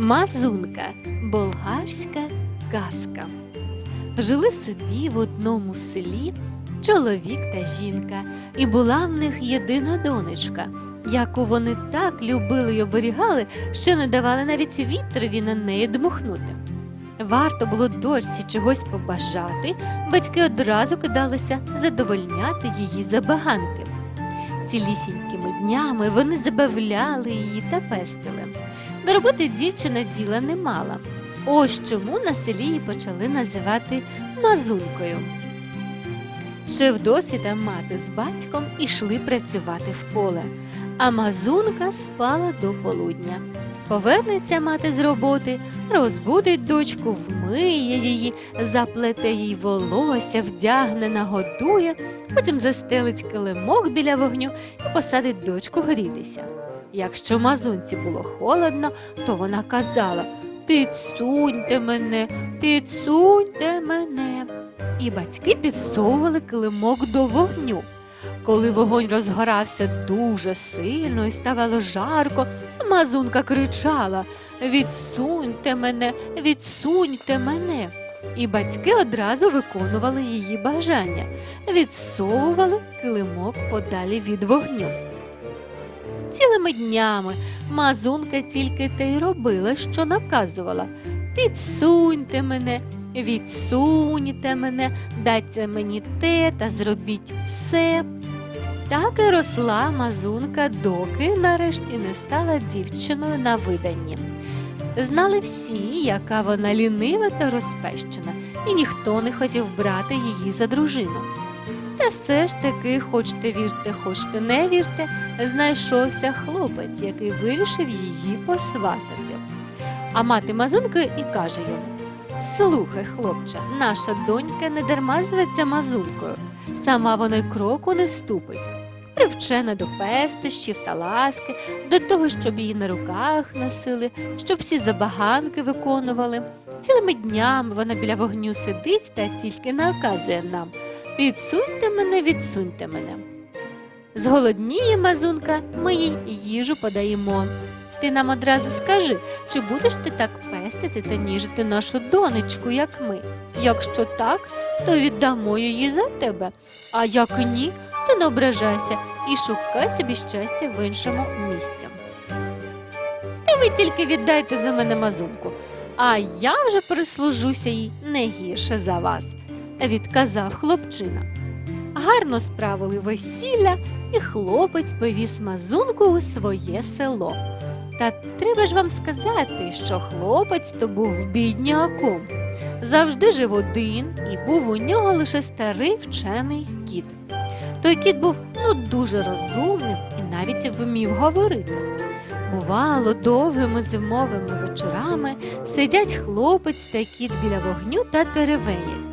Мазунка болгарська казка. Жили собі в одному селі чоловік та жінка, і була в них єдина донечка, яку вони так любили й оберігали, що не давали навіть вітрові на неї дмухнути. Варто було дочці чогось побажати, батьки одразу кидалися задовольняти її забаганки. Цілісінькими днями вони забавляли її та пестили. До роботи дівчина діла не мала. Ось чому на селі її почали називати Мазункою. Шевдосвіта мати з батьком ішли працювати в поле, а мазунка спала до полудня. Повернеться мати з роботи, розбудить дочку, вмиє її, заплете їй волосся, вдягне, нагодує, потім застелить килимок біля вогню і посадить дочку грітися. Якщо мазунці було холодно, то вона казала Підсуньте мене, підсуньте мене. І батьки підсовували килимок до вогню. Коли вогонь розгорався дуже сильно і ставало жарко, мазунка кричала Відсуньте мене, відсуньте мене. І батьки одразу виконували її бажання, відсовували килимок подалі від вогню. Цілими днями мазунка тільки те й робила, що наказувала Підсуньте мене, відсуньте мене, дайте мені те та зробіть все. Так і росла мазунка, доки нарешті не стала дівчиною на виданні. Знали всі, яка вона лінива та розпещена, і ніхто не хотів брати її за дружину. Та все ж таки, хочте вірте, хочте не вірте, знайшовся хлопець, який вирішив її посватати. А мати мазунки і каже йому: Слухай, хлопче, наша донька не дарма зветься мазункою, сама вона й кроку не ступить. Привчена до пестощів та ласки, до того, щоб її на руках носили, щоб всі забаганки виконували. Цілими днями вона біля вогню сидить та тільки наказує нам Підсуньте мене, відсуньте мене. Зголодніє мазунка, ми їй їжу подаємо. Ти нам одразу скажи, чи будеш ти так пестити та ніжити нашу донечку, як ми? Якщо так, то віддамо її за тебе, а як ні, то не ображайся і шукай собі щастя в іншому місці. Та ви тільки віддайте за мене мазунку, а я вже прислужуся їй не гірше за вас, відказав хлопчина. Гарно справили весілля, і хлопець повіз мазунку у своє село. Та треба ж вам сказати, що хлопець то був бідняком. Завжди жив один, і був у нього лише старий вчений кіт. Той кіт був ну дуже розумним і навіть вмів говорити. Бувало, довгими зимовими вечорами сидять хлопець та кіт біля вогню та теревенять.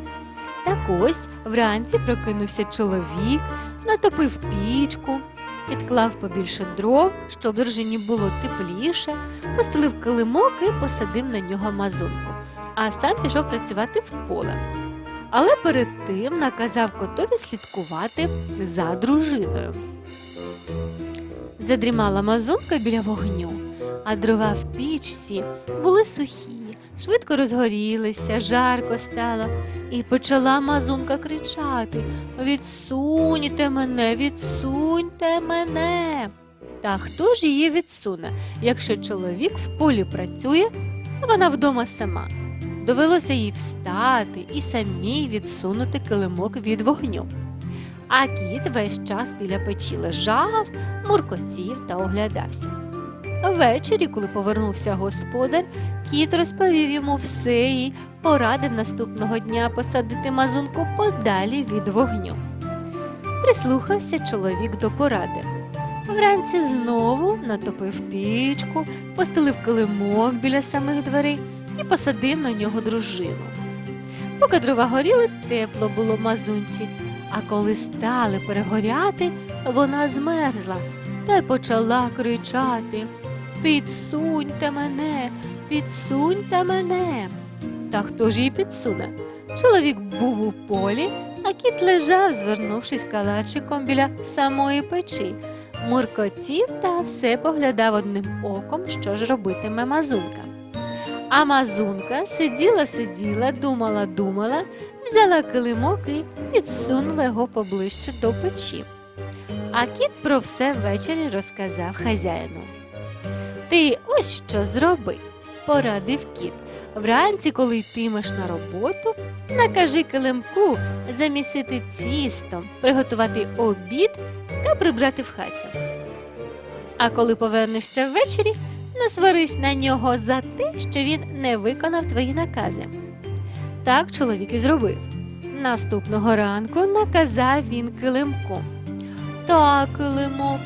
Так ось вранці прокинувся чоловік, натопив пічку, підклав побільше дров, щоб дружині було тепліше, постелив килимок і посадив на нього мазунку, а сам пішов працювати в поле. Але перед тим наказав котові слідкувати за дружиною. Задрімала мазунка біля вогню, а дрова в пічці були сухі, швидко розгорілися, жарко стало, і почала мазунка кричати Відсуньте мене, відсуньте мене. Та хто ж її відсуне, якщо чоловік в полі працює, а вона вдома сама? Довелося їй встати і самій відсунути килимок від вогню. А кіт весь час біля печі лежав, муркотів та оглядався. Ввечері, коли повернувся господар, кіт розповів йому все і порадив наступного дня посадити мазунку подалі від вогню. Прислухався чоловік до поради. Вранці знову натопив пічку, постелив килимок біля самих дверей і посадив на нього дружину. Поки дрова горіли, тепло було мазунці, а коли стали перегоряти, вона змерзла та й почала кричати Підсуньте мене, підсуньте мене. Та хто ж її підсуне? Чоловік був у полі, а кіт лежав, звернувшись калачиком біля самої печі, муркотів та все поглядав одним оком, що ж робитиме мазунка. А мазунка сиділа, сиділа, думала, думала, взяла килимок і підсунула його поближче до печі. А кіт про все ввечері розказав хазяїну. Ти ось що зроби, порадив кіт. Вранці, коли йтимеш на роботу, накажи килимку замісити тісто, приготувати обід та прибрати в хаті. А коли повернешся ввечері, насварись на нього за те, що він не виконав твої накази. Так чоловік і зробив. Наступного ранку наказав він килимку. Так, килимок,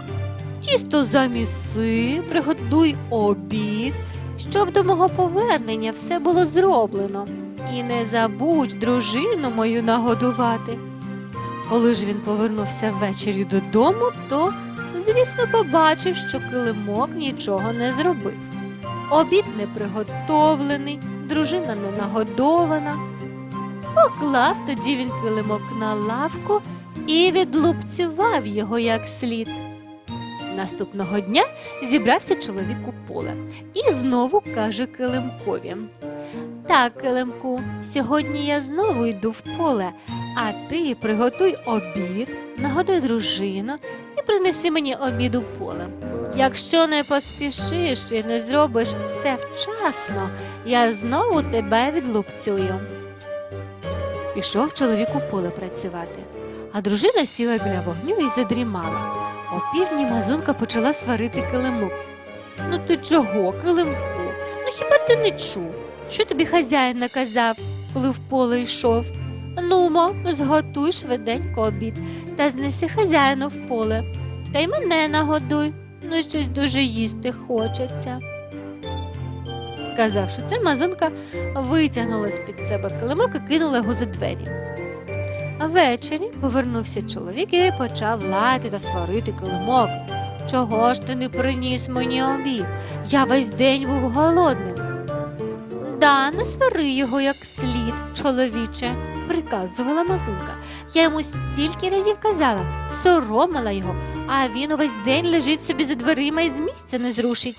тісто заміси, приготуй обід, щоб до мого повернення все було зроблено. І не забудь дружину мою нагодувати. Коли ж він повернувся ввечері додому, то, звісно, побачив, що килимок нічого не зробив. Обід не приготовлений, дружина не нагодована. Поклав тоді він килимок на лавку і відлупцював його як слід. Наступного дня зібрався чоловік у поле і знову каже килимкові. Так, килимку, сьогодні я знову йду в поле, а ти приготуй обід, нагодуй дружину і принеси мені обід у поле. Якщо не поспішиш і не зробиш все вчасно, я знову тебе відлупцюю. Пішов чоловік у поле працювати, а дружина сіла біля вогню і задрімала. О півдні мазунка почала сварити килимок. Ну ти чого, килимку? Ну хіба ти не чув? Що тобі хазяїн наказав, коли в поле йшов? Нумо, зготуй швиденько обід та знеси хазяїну в поле. Та й мене нагодуй, ну щось дуже їсти хочеться. Сказавши це, мазунка витягнула з-під себе килимок і кинула його за двері. А ввечері повернувся чоловік і почав лаяти та сварити килимок. Чого ж ти не приніс мені обід? Я весь день був голодним. Да, не свари його як слід, чоловіче, приказувала мазунка. Я йому стільки разів казала, соромила його, а він увесь день лежить собі за дверима і з місця не зрушить.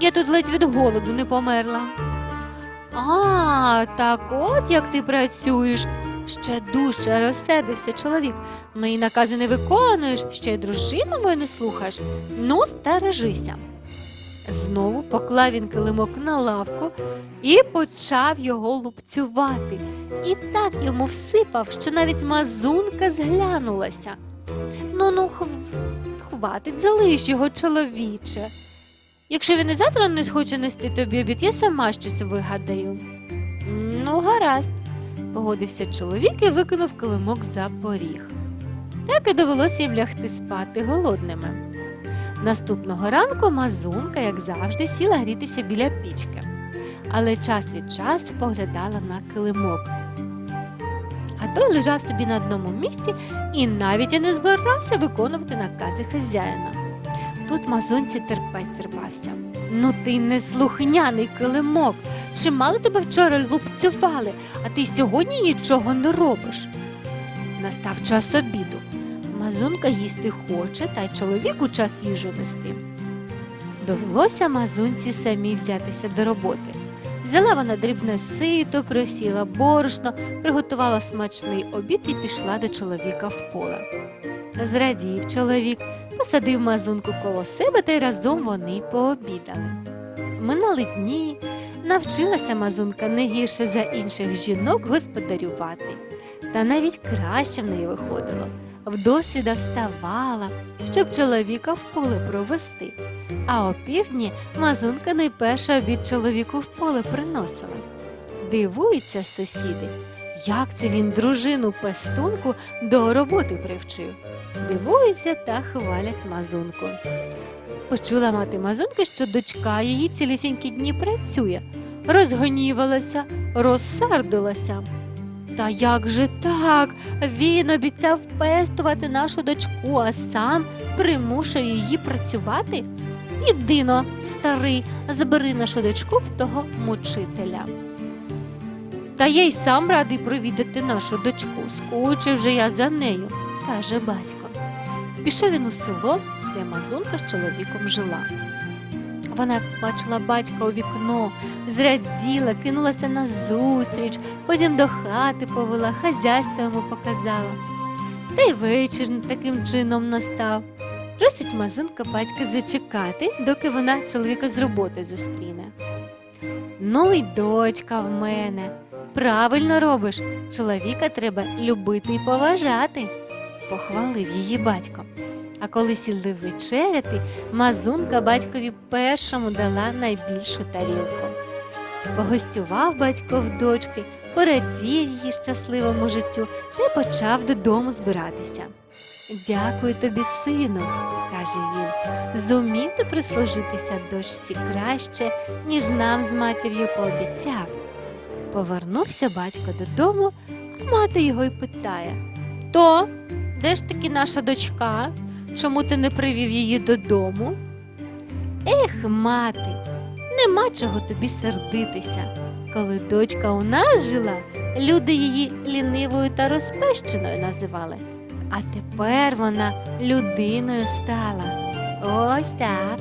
Я тут ледь від голоду не померла. А, так от як ти працюєш. Ще дужче розсердився чоловік. Мої накази не виконуєш, ще й дружину мою не слухаєш. Ну, стережися. Знову поклав він килимок на лавку і почав його лупцювати. І так йому всипав, що навіть мазунка зглянулася. Ну, ну, хв... хватить, залиш його, чоловіче. Якщо він і завтра не схоче нести тобі обід, я сама щось вигадаю. Ну, гаразд, погодився чоловік і викинув килимок за поріг. Так і довелося їм лягти спати голодними. Наступного ранку мазунка, як завжди, сіла грітися біля пічки, але час від часу поглядала на килимок. А той лежав собі на одному місці і навіть і не збирався виконувати накази хазяїна. Тут мазунці терпець рвався. Ну ти неслухняний килимок. Чи мало тебе вчора лупцювали, а ти сьогодні нічого не робиш? Настав час обіду. Мазунка їсти хоче, та й чоловіку час їжу нести. Довелося мазунці самі взятися до роботи. Взяла вона дрібне сито, просіла борошно, приготувала смачний обід і пішла до чоловіка в поле. Зрадів чоловік, посадив мазунку коло себе та й разом вони пообідали. Минали дні, навчилася мазунка не гірше за інших жінок господарювати, та навіть краще в неї виходило. Вдосвіда вставала, щоб чоловіка в поле провести. А опівдні мазунка найперше обід чоловіку в поле приносила. Дивуються сусіди, як це він дружину пестунку до роботи привчив. Дивуються та хвалять мазунку. Почула мати мазунки, що дочка її цілісінькі дні працює, розгнівалася, розсердилася. Та як же так? Він обіцяв пестувати нашу дочку, а сам примушує її працювати? Єдино, старий, забери нашу дочку в того мучителя. Та я й сам радий провідати нашу дочку, скучив же я за нею, каже батько. Пішов він у село, де мазунка з чоловіком жила. Вона бачила батька у вікно, зраділа, кинулася на зустріч, потім до хати повела, хазяйство йому показала. Та й вечір таким чином настав. Просить мазунка батька зачекати, доки вона чоловіка з роботи зустріне. Ну й дочка в мене. Правильно робиш. Чоловіка треба любити і поважати, похвалив її батько. А коли сіли вечеряти, мазунка батькові першому дала найбільшу тарілку. Погостював батько в дочки, порадів її щасливому життю та почав додому збиратися. Дякую тобі, сину, каже він. Зумів ти прислужитися дочці краще, ніж нам з матір'ю пообіцяв. Повернувся батько додому, а мати його й питає: То, де ж таки наша дочка? Чому ти не привів її додому? Ех, мати, нема чого тобі сердитися. Коли дочка у нас жила, люди її лінивою та розпещеною називали. А тепер вона людиною стала. Ось так.